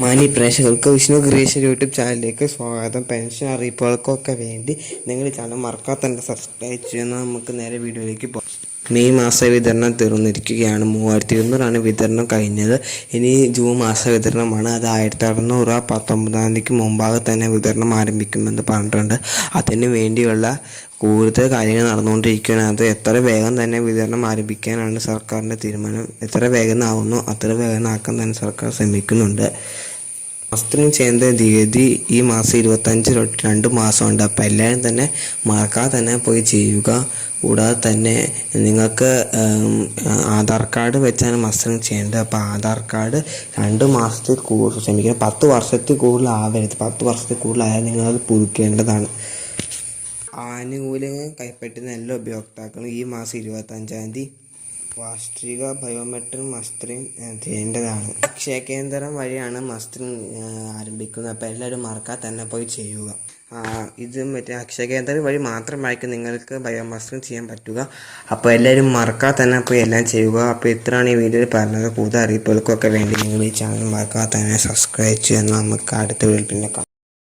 മാനി പ്രേക്ഷകർക്ക് Vishnu creation YouTube ചാനലിലേക്ക് സ്വാഗതം. പെൻഷൻ അറിയിപ്പുകൾക്കൊക്കെ വേണ്ടി നിങ്ങൾ ചാനൽ മറക്കാതെ തന്നെ സബ്സ്ക്രൈബ് ചെയ്യുന്ന നമുക്ക് നേരെ വീഡിയോയിലേക്ക് പോകാം മെയ് മാസ വിതരണം തീർന്നിരിക്കുകയാണ്. മൂവായിരത്തി ഇരുന്നൂറാണ് വിതരണം കഴിഞ്ഞത്. ഇനി ജൂൺ മാസ വിതരണമാണ്. അത് ആയിരത്തി അറുന്നൂറ് പത്തൊമ്പതാം തീയതിക്ക് മുമ്പാകെ തന്നെ വിതരണം ആരംഭിക്കുമെന്ന് പറഞ്ഞിട്ടുണ്ട്. അതിനു വേണ്ടിയുള്ള കൂടുതൽ കാര്യങ്ങൾ നടന്നുകൊണ്ടിരിക്കുകയാണ്. അത് എത്ര വേഗം തന്നെ വിതരണം ആരംഭിക്കാനാണ് സർക്കാരിന്റെ തീരുമാനം. എത്ര വേഗം ആവുന്നു അത്ര വേഗം ആക്കാൻ തന്നെ സർക്കാർ ശ്രമിക്കുന്നുണ്ട്. വസ്ത്രം ചെയ്യുന്ന തീയതി ഈ മാസം ഇരുപത്തഞ്ച് തൊട്ട് രണ്ട് മാസമുണ്ട്. അപ്പോൾ എല്ലാവരും തന്നെ മറക്കാതെ തന്നെ പോയി ചെയ്യുക. കൂടാതെ തന്നെ നിങ്ങൾക്ക് ആധാർ കാർഡ് വെച്ചാണ് വസ്ത്രം ചെയ്യേണ്ടത് അപ്പോൾ ആധാർ കാർഡ് രണ്ട് മാസത്തിൽ കൂടുതൽ ക്ഷമിക്കണം പത്ത് വർഷത്തിൽ കൂടുതൽ ആവരുത് പത്ത് വർഷത്തിൽ കൂടുതലായാൽ നിങ്ങളത് പുതുക്കേണ്ടതാണ്. ആനുകൂല്യങ്ങൾ കൈപ്പറ്റുന്ന എല്ലാ ഉപയോക്താക്കളും ഈ മാസം ഇരുപത്തഞ്ചാം തീയതി വാർഷിക ബയോമെട്രിക് ഏഹ്, ചെയ്യേണ്ടതാണ്. അക്ഷയ കേന്ദ്രം വഴിയാണ് ഏഹ്, ആരംഭിക്കുന്നത്. അപ്പോൾ എല്ലാവരും മറക്കാതെ തന്നെ പോയി ചെയ്യുക. ഇത് മറ്റേ അക്ഷയ കേന്ദ്രം വഴി മാത്രമായിരിക്കും നിങ്ങൾക്ക് ബയോമസ്ത്രീം ചെയ്യാൻ പറ്റുക. അപ്പോൾ എല്ലാവരും മറക്കാതെ തന്നെ പോയി എല്ലാം ചെയ്യുക. അപ്പോൾ ഇത്രയാണ് ഈ വീഡിയോയിൽ പറഞ്ഞത്. കൂടുതൽ അറിയിപ്പുകൾക്കൊക്കെ വേണ്ടി നിങ്ങൾ ഈ ചാനൽ മറക്കാതെ തന്നെ സബ്സ്ക്രൈബ് ചെയ്യുന്ന നമുക്ക് അടുത്ത വീഡിയോയിൽ പിന്നെ കാണാം.